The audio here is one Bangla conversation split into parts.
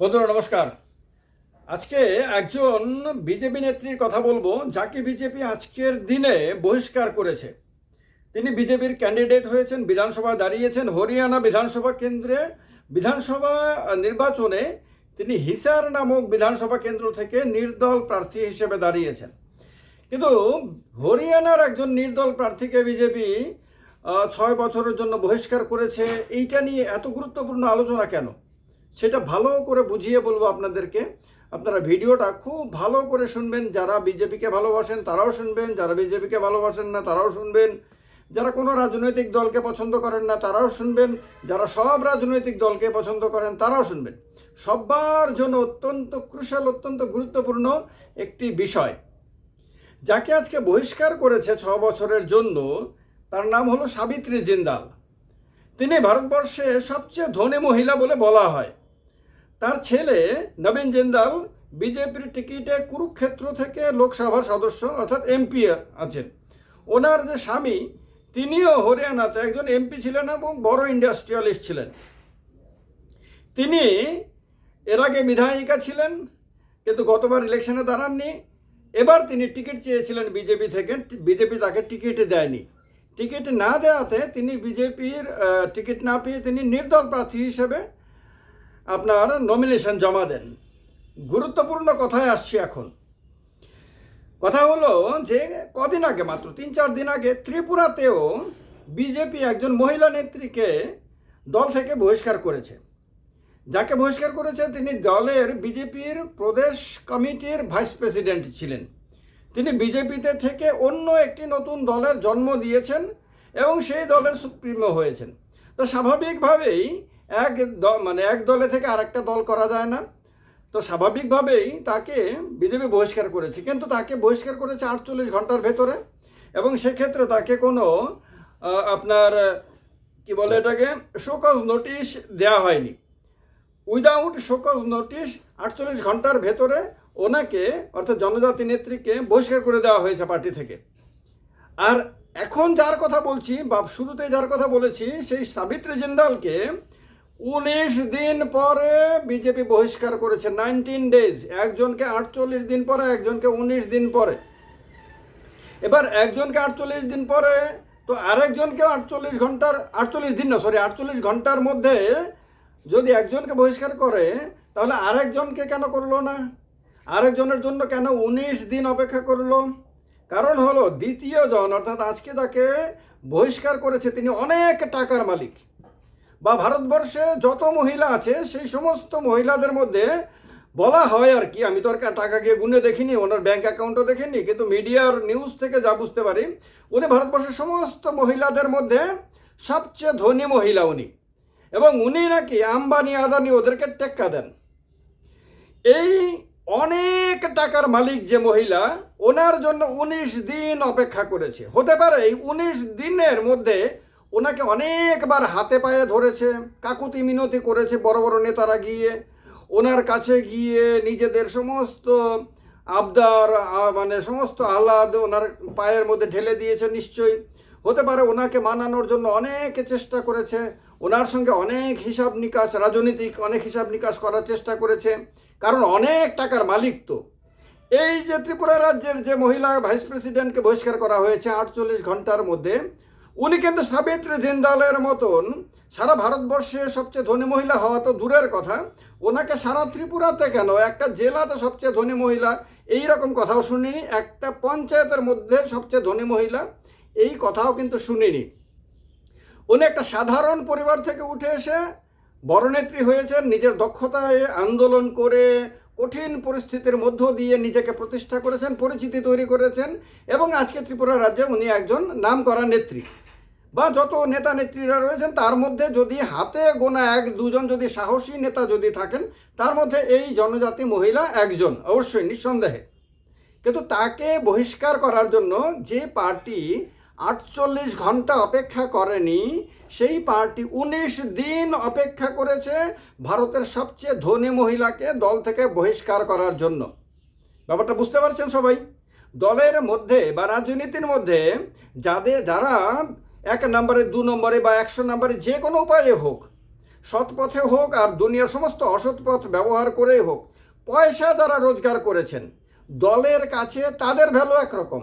বন্ধুরা, নমস্কার। আজকে একজন বিজেপি নেত্রীর কথা বলব, যাকে বিজেপি আজকের দিনে বহিষ্কার করেছে। তিনি বিজেপির ক্যান্ডিডেট হয়েছেন, বিধানসভায় দাঁড়িয়েছেন, হরিয়ানা বিধানসভা কেন্দ্রে বিধানসভা নির্বাচনে তিনি হিসার নামক বিধানসভা কেন্দ্র থেকে নির্দল প্রার্থী হিসেবে দাঁড়িয়েছেন। কিন্তু হরিয়ানার একজন নির্দল প্রার্থীকে বিজেপি ছয় বছরের জন্য বহিষ্কার করেছে, এইটা নিয়ে এত গুরুত্বপূর্ণ আলোচনা কেন? সেটা ভালো করে বুঝিয়ে বলব আপনাদেরকে। আপনারা ভিডিওটা খুব ভালো করে শুনবেন। যারা বিজেপিকে ভালোবাসেন, তারাও শুনবেন। যারা বিজেপিকে ভালোবাসেন না, তারাও শুনবেন। যারা কোনো রাজনৈতিক দলকে পছন্দ করেন না, তারাও শুনবেন। যারা সব রাজনৈতিক দলকে পছন্দ করেন, তারাও শুনবেন। সবার জন্য অত্যন্ত ক্রুশাল অত্যন্ত গুরুত্বপূর্ণ একটি বিষয়। যাকে আজকে বহিষ্কার করেছে ছ বছরের জন্য, তার নাম হলো সাবিত্রী জিন্দাল। তিনি ভারতবর্ষে সবচেয়ে ধনী মহিলা বলে বলা হয়। তার ছেলে নবীন জিন্দাল বিজেপির টিকিটে কুরুক্ষেত্র থেকে লোকসভার সদস্য, অর্থাৎ এমপি আছেন। ওনার যে স্বামী, তিনিও হরিয়ানাতে একজন এমপি ছিলেন এবং বড় ইন্ডাস্ট্রিয়ালিস্ট ছিলেন। তিনি এর আগে বিধায়িকা ছিলেন, কিন্তু গতবার ইলেকশনে দাঁড়াননি। এবার তিনি টিকিট চেয়েছিলেন বিজেপি থেকে, বিজেপি তাকে টিকিট দেয়নি। টিকিট না দেওয়াতে তিনি বিজেপির টিকিট না পেয়ে তিনি নির্দল প্রার্থী হিসেবে আপনার নমিনেশন জমা দেন। গুরুত্বপূর্ণ কথায় আসছি এখন। কথা হলো যে, কদিন আগে মাত্র, তিন চার দিন আগে ত্রিপুরাতেও বিজেপি একজন মহিলা নেত্রীকে দল থেকে বহিষ্কার করেছে। যাকে বহিষ্কার করেছে তিনি দলের বিজেপির প্রদেশ কমিটির ভাইস প্রেসিডেন্ট ছিলেন। তিনি বিজেপিতে থেকে অন্য একটি নতুন দলের জন্ম দিয়েছেন এবং সেই দলের সুপ্রিমো হয়েছেন। তো স্বাভাবিকভাবেই এক মানে এক দলে থেকে আরেকটা দল করা যায় না। তো স্বাভাবিকভাবেই তাকে বিজেপি বহিষ্কার করেছে। কিন্তু তাকে বহিষ্কার করেছে আটচল্লিশ ঘণ্টার ভেতরে এবং সেক্ষেত্রে তাকে কোনো আপনার, কি বলে এটাকে, শোকজ নোটিশ দেওয়া হয়নি। উইদাউট শোকজ নোটিশ আটচল্লিশ ঘণ্টার ভেতরে ওনাকে, অর্থাৎ জনজাতি নেত্রীকে বহিষ্কার করে দেওয়া হয়েছে পার্টি থেকে। আর এখন যার কথা বলছি বা শুরুতে যার কথা বলেছি, সেই সাবিত্রী জিন্দালকে উনিশ দিন পরে বিজেপি বহিষ্কার করেছে নাইনটিন ডেজ একজনকে আটচল্লিশ দিন পরে, একজনকে উনিশ দিন পরে। এবার একজনকে আটচল্লিশ দিন পরে, তো আরেকজনকে আটচল্লিশ ঘণ্টার, আটচল্লিশ দিন না সরি আটচল্লিশ ঘণ্টার মধ্যে যদি একজনকে বহিষ্কার করে, তাহলে আরেকজনকে কেন করল না? আরেকজনের জন্য কেন উনিশ দিন অপেক্ষা করল? কারণ হলো, দ্বিতীয় জন, অর্থাৎ আজকে তাকে বহিষ্কার করেছে তিনি অনেক টাকার মালিক। বা ভারতবর্ষে যত মহিলা আছে, সেই সমস্ত মহিলাদের মধ্যে বলা হয় আর কি, আমি তো আর টাকা গিয়ে গুনে দেখিনি, ওনার ব্যাংক অ্যাকাউন্টও দেখিনি, কিন্তু মিডিয়ার নিউজ থেকে যা বুঝতে পারি, উনি ভারতবর্ষের সমস্ত মহিলাদের মধ্যে সবচেয়ে ধনী মহিলা উনি। এবং উনি নাকি আম্বানি, আদানি ওদেরকে টেক্কা দেন। এই অনেক টাকার মালিক যে মহিলা, ওনার জন্য উনিশ দিন অপেক্ষা করেছে। হতে পারে এই উনিশ দিনের মধ্যে ওনাকে অনেকবার হাতে পায়ে ধরেছে, কাকুতি মিনতি করেছে বড় বড় নেতারা গিয়ে। ওনার কাছে গিয়ে নিজেদের সমস্ত আবদার মানে সমস্ত আহ্লাদ ওনার পায়ের মধ্যে ঢেলে দিয়েছে নিশ্চয়ই। হতে পারে ওনাকে মানানোর জন্য অনেক চেষ্টা করেছে, ওনার সঙ্গে অনেক হিসাব নিকাশ, রাজনৈতিক অনেক হিসাব নিকাশ করার চেষ্টা করেছে, কারণ অনেক টাকার মালিক তো। এই যে ত্রিপুরা রাজ্যের যে মহিলা ভাইস প্রেসিডেন্টকে বহিষ্কার করা হয়েছে আটচল্লিশ ঘণ্টার মধ্যে উনি কিন্তু সাবিত্রী জিন্দালের মতন সারা ভারতবর্ষে সবচেয়ে ধনী মহিলা হওয়া তো দূরের কথা। ওনাকে সারা ত্রিপুরাতে কেন? একটা জেলাতে সবচেয়ে ধনী মহিলা। এই রকম কথাও শুনিনি। একটা পঞ্চায়েতের মধ্যে সবচেয়ে ধনী মহিলা। এই কথাও কিন্তু শুনিনি। উনি একটা সাধারণ পরিবার থেকে উঠে এসে বড় নেত্রী হয়েছেন। নিজের দক্ষতায় আন্দোলন করে কঠিন পরিস্থিতির মধ্য দিয়ে নিজেকে প্রতিষ্ঠা করেছেন, পরিচিতি তৈরি করেছেন এবং আজকে ত্রিপুরা রাজ্যে উনি একজন নামকরা নেত্রী। বা যত নেতা নেত্রীরা রয়েছেন, তার মধ্যে যদি হাতে গোনা এক, দুজন যদি সাহসী নেতা যদি থাকেন, তার মধ্যে এই জনজাতি মহিলা একজন, অবশ্যই নিঃসন্দেহে। কিন্তু তাকে বহিষ্কার করার জন্য যে পার্টি আটচল্লিশ ঘণ্টা অপেক্ষা করেনি, সেই পার্টি উনিশ দিন অপেক্ষা করেছে ভারতের সবচেয়ে ধনী মহিলাকে দল থেকে বহিষ্কার করার জন্য। ব্যাপারটা বুঝতে পারছেন সবাই? দলের মধ্যে বা রাজনীতির মধ্যে যাদের, যারা এক নম্বরে, দু নম্বরে বা একশো নম্বরে যে কোনো উপায়ে হোক সৎ পথে হোক আর দুনিয়ার সমস্ত অসৎ পথ ব্যবহার করেই হোক, পয়সা যারা রোজগার করেছেন, দলের কাছে তাদের ভ্যালু একরকম।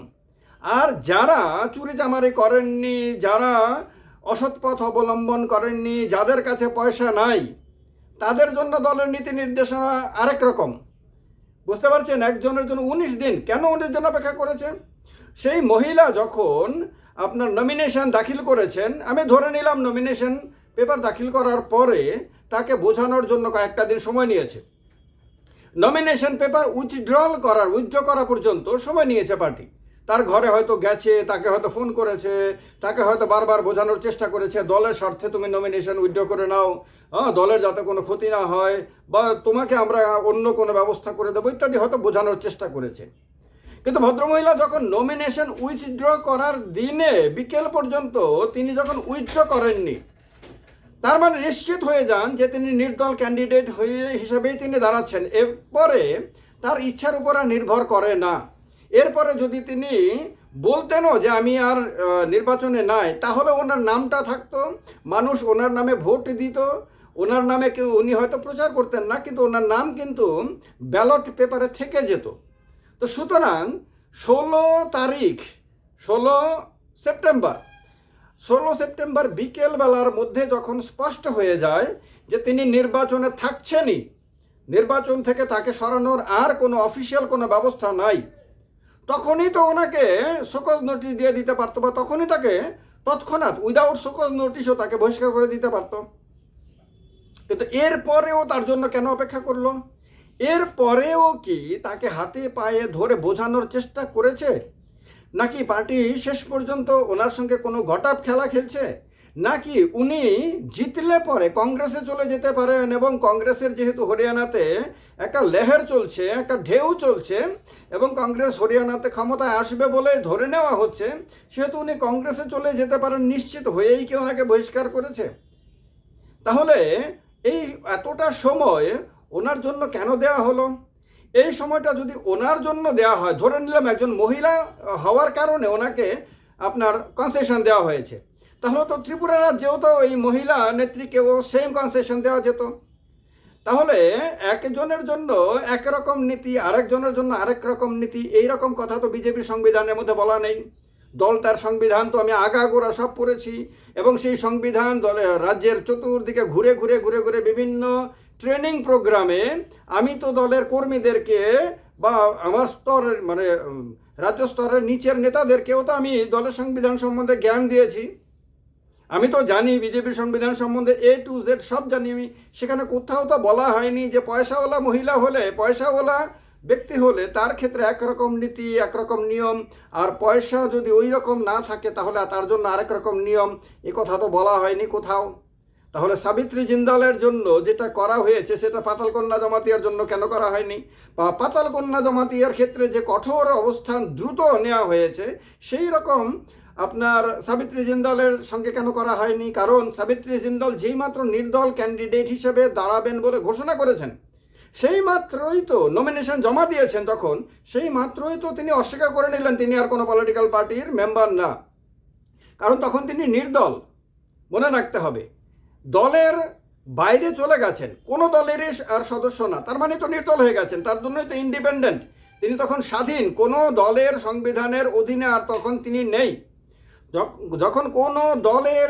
আর যারা চুরি চামারি করেননি, যারা অসৎ পথ অবলম্বন করেননি, যাদের কাছে পয়সা নাই, তাদের জন্য দলের নীতি নির্দেশনা আরেক রকম। বুঝতে পারছেন? একজনের জন্য উনিশ দিন, কেন উনিশ দিন অপেক্ষা করেছেন? সেই মহিলা যখন আপনার নমিনেশন দাখিল করেছেন। আমি ধরে নিলাম নমিনেশন পেপার দাখিল করার পরে তাকে বোঝানোর জন্য কয়েকটা দিন সময় নিয়েছে। নমিনেশন পেপার উইথড্রল করার উইথড্র করা পর্যন্ত সময় নিয়েছে পার্টি। তার ঘরে হয়তো গেছে, তাকে হয়তো ফোন করেছে, তাকে হয়তো বারবার বোঝানোর চেষ্টা করেছে, দলের স্বার্থে তুমি নমিনেশন উইথড্র করে নাও হ্যাঁ দলের যাতে কোনো ক্ষতি না হয়, বা তোমাকে আমরা অন্য কোনো ব্যবস্থা করে দেবো ইত্যাদি হয়তো বোঝানোর চেষ্টা করেছে। কিন্তু ভদ্রমহিলা যখন নমিনেশন উইথড্র করার দিনে, বিকেল পর্যন্ত তিনি যখন উইথড্র করেননি, তার মানে নিশ্চিত হয়ে যান যে তিনি নির্দল ক্যান্ডিডেট হয়ে হিসাবেই তিনি দাঁড়াচ্ছেন। এরপরে তার ইচ্ছার উপর আর নির্ভর করে না। এরপরে যদি তিনি বলতেনও যে আমি আর নির্বাচনে নাই, তাহলে ওনার নামটা থাকতো, মানুষ ওনার নামে ভোট দিত, ওনার নামে কেউ উনি হয়তো প্রচার করতেন না, কিন্তু ওনার নাম কিন্তু ব্যালট পেপারে থেকে যেত। তো সুতরাং ষোলো তারিখ, ষোলো সেপ্টেম্বর ষোলো সেপ্টেম্বর বিকেলবেলার মধ্যে যখন স্পষ্ট হয়ে যায় যে তিনি নির্বাচনে থাকছেনই, নির্বাচন থেকে তাকে সরানোর আর কোনো অফিসিয়াল কোনো ব্যবস্থা নাই, তখনই তো ওনাকে শোকজ নোটিশ দিয়ে দিতে পারতো বা তখনই তাকে তৎক্ষণাৎ উইদাউট শোকজ নোটিশও তাকে বহিষ্কার করে দিতে পারতো। কিন্তু এরপরেও তার জন্য কেন অপেক্ষা করল? এরপরেও কি তাকে হাতে পায়ে ধরে বোঝানোর চেষ্টা করেছে? নাকি পার্টি শেষ পর্যন্ত ওনার সঙ্গে কোনো গটাপ খেলা খেলছে? নাকি উনি জিতলে পরে কংগ্রেসে চলে যেতে পারেন এবং কংগ্রেসের যেহেতু হরিয়ানাতে একটা লেহের চলছে, একটা ঢেউ চলছে এবং কংগ্রেস হরিয়ানাতে ক্ষমতায় আসবে বলে ধরে নেওয়া হচ্ছে, সেহেতু উনি কংগ্রেসে চলে যেতে পারেন নিশ্চিত হয়েই কি ওনাকে বহিষ্কার করেছে? তাহলে এই এতটা সময় ওনার জন্য কেন দেয়া হলো? এই সময়টা যদি ওনার জন্য দেয়া হয়, ধরে নিলাম একজন মহিলা হওয়ার কারণে ওনাকে আপনার কনসেশন দেওয়া হয়েছে, তাহলে তো ত্রিপুরা রাজ্যেও তো এই মহিলা নেত্রীকেও সেম কনসেশন দেওয়া যেত। তাহলে একজনের জন্য একরকম নীতি, আরেকজনের জন্য আরেক রকম নীতি এই রকম কথা তো বিজেপির সংবিধানের মধ্যে বলা নেই। দল তার সংবিধান তো আমি আগাগোড়া সব পড়েছি, এবং সেই সংবিধান দলে রাজ্যের চতুর্দিকে ঘুরে ঘুরে ঘুরে ঘুরে বিভিন্ন ট্রেনিং প্রোগ্রামে আমি তো দলের কর্মীদেরকে বা আমার স্তরের মানে রাজ্য স্তরের নিচের নেতাদেরকেও তো আমি দলের সংবিধান সম্বন্ধে জ্ঞান দিয়েছি। আমি তো জানি বিজেপির সংবিধান সম্বন্ধে এ টু জেড সব জানি। আমি সেখানে কোথাও তো বলা হয়নি যে পয়সাওয়ালা মহিলা হলে পয়সাওয়ালা ব্যক্তি হলে তার ক্ষেত্রে একরকম নীতি, একরকম নিয়ম। আর পয়সা যদি ওই রকম না থাকে তাহলে তার জন্য আরেক রকম নিয়ম। এ কথা তো বলা হয়নি কোথাও। তাহলে সাবিত্রী জিন্দালের জন্য যেটা করা হয়েছে, সেটা পাতাল কন্যা জমাতিয়ার জন্য কেন করা হয়নি? বা পাতাল কন্যা জমাতিয়ার ক্ষেত্রে যে কঠোর অবস্থান দ্রুত নেওয়া হয়েছে, সেই রকম আপনার সাবিত্রী জিন্দালের সঙ্গে কেন করা হয়নি? কারণ সাবিত্রী জিন্দাল যেই মাত্র নির্দল ক্যান্ডিডেট হিসেবে দাঁড়াবেন বলে ঘোষণা করেছেন সেই মাত্রই তো নমিনেশন জমা দিয়েছেন তখন সেই মাত্রই তো তিনি অস্বীকার করে নিলেন তিনি আর কোনো পলিটিক্যাল পার্টির মেম্বার না। কারণ তখন তিনি নির্দল, মনে রাখতে হবে। দলের বাইরে চলে গেছেন। কোনো দলেরই আর সদস্য না। তার মানে তো নির্দল হয়ে গেছেন। তার জন্যই তো ইন্ডিপেন্ডেন্ট তিনি তখন স্বাধীন। কোনো দলের সংবিধানের অধীনে আর তখন তিনি নেই। যখন কোনো দলের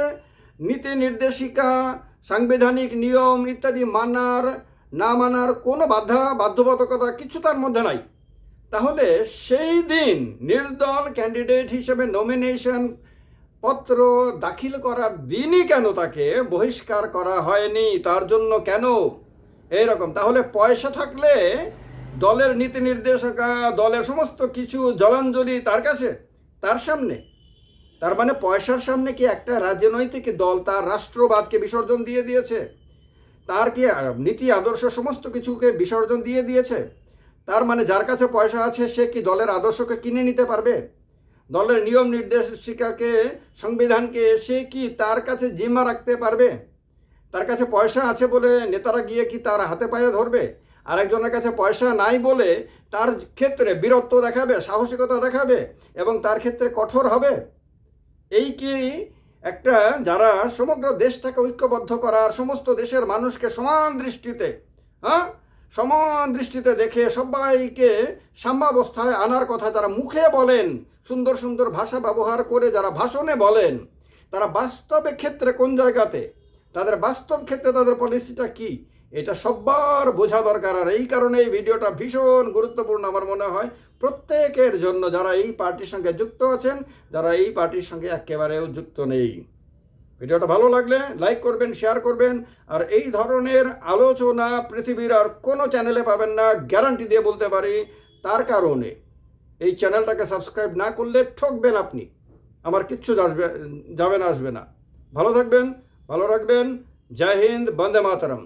নীতি নির্দেশিকা, সাংবিধানিক নিয়ম ইত্যাদি মানার, না মানার কোনো বাধা, বাধ্যবাধকতা কিছু তার মধ্যে নাই। তাহলে সেই দিন নির্দল ক্যান্ডিডেট হিসেবে নমিনেশন পত্র দাখিল করার দিনই কেন তাকে বহিষ্কার করা হয়নি? তার জন্য কেন? এইরকম। তাহলে পয়সা থাকলে দলের নীতি নির্দেশিকা, দলের সমস্ত কিছু জলাঞ্জলি তার কাছে, তার সামনে। তার মানে পয়সার সামনে কি একটা রাজনৈতিক দল তার রাষ্ট্রবাদকে বিসর্জন দিয়ে দিয়েছে? তার কি নীতি, আদর্শ সমস্ত কিছুকে বিসর্জন দিয়ে দিয়েছে? তার মানে যার কাছে পয়সা আছে, সে কি দলের আদর্শকে কিনে নিতে পারবে? দলের নিয়ম নির্দেশিকাকে, সংবিধানকে সে কি তার কাছে জিম্মা রাখতে পারবে? তার কাছে পয়সা আছে বলে নেতারা গিয়ে কি তার হাতে পায়ে ধরবে? আরেকজনের কাছে পয়সা নাই বলে তার ক্ষেত্রে বীরত্ব দেখাবে, সাহসিকতা দেখাবে এবং তার ক্ষেত্রে কঠোর হবে? এই কি একটা যারা সমগ্র দেশটাকে ঐক্যবদ্ধ করার, সমস্ত দেশের মানুষকে সমান দৃষ্টিতে হ্যাঁ? সমান দৃষ্টিতে দেখে সবাইকে সাম্যাবস্থায় আনার কথা যারা মুখে বলেন, সুন্দর সুন্দর ভাষা ব্যবহার করে যারা ভাষণে বলেন, তারা বাস্তবে ক্ষেত্রে কোন জায়গাতে? তাদের বাস্তব ক্ষেত্রে তাদের পলিসিটা কি? এটা সবার বোঝা দরকার। আর এই কারণে এই ভিডিওটা ভীষণ গুরুত্বপূর্ণ আমার মনে হয় প্রত্যেকের জন্য যারা এই পার্টির সঙ্গে যুক্ত আছেন, যারা এই পার্টির সঙ্গে একেবারেও যুক্ত নেই। ভিডিওটা ভালো লাগলে লাইক করবেন শেয়ার করবেন, আর এই ধরনের আলোচনা পৃথিবীর আর কোনো চ্যানেলে পাবেন না গ্যারান্টি দিয়ে বলতে পারি। তার কারণে এই চ্যানেলটাকে সাবস্ক্রাইব না করলে ঠকবেন আপনি। আমার কিচ্ছু আসবে যাবেন আসবে না। ভালো থাকবেন, ভালো রাখবেন। জয় হিন্দ, বন্দে মাতরম।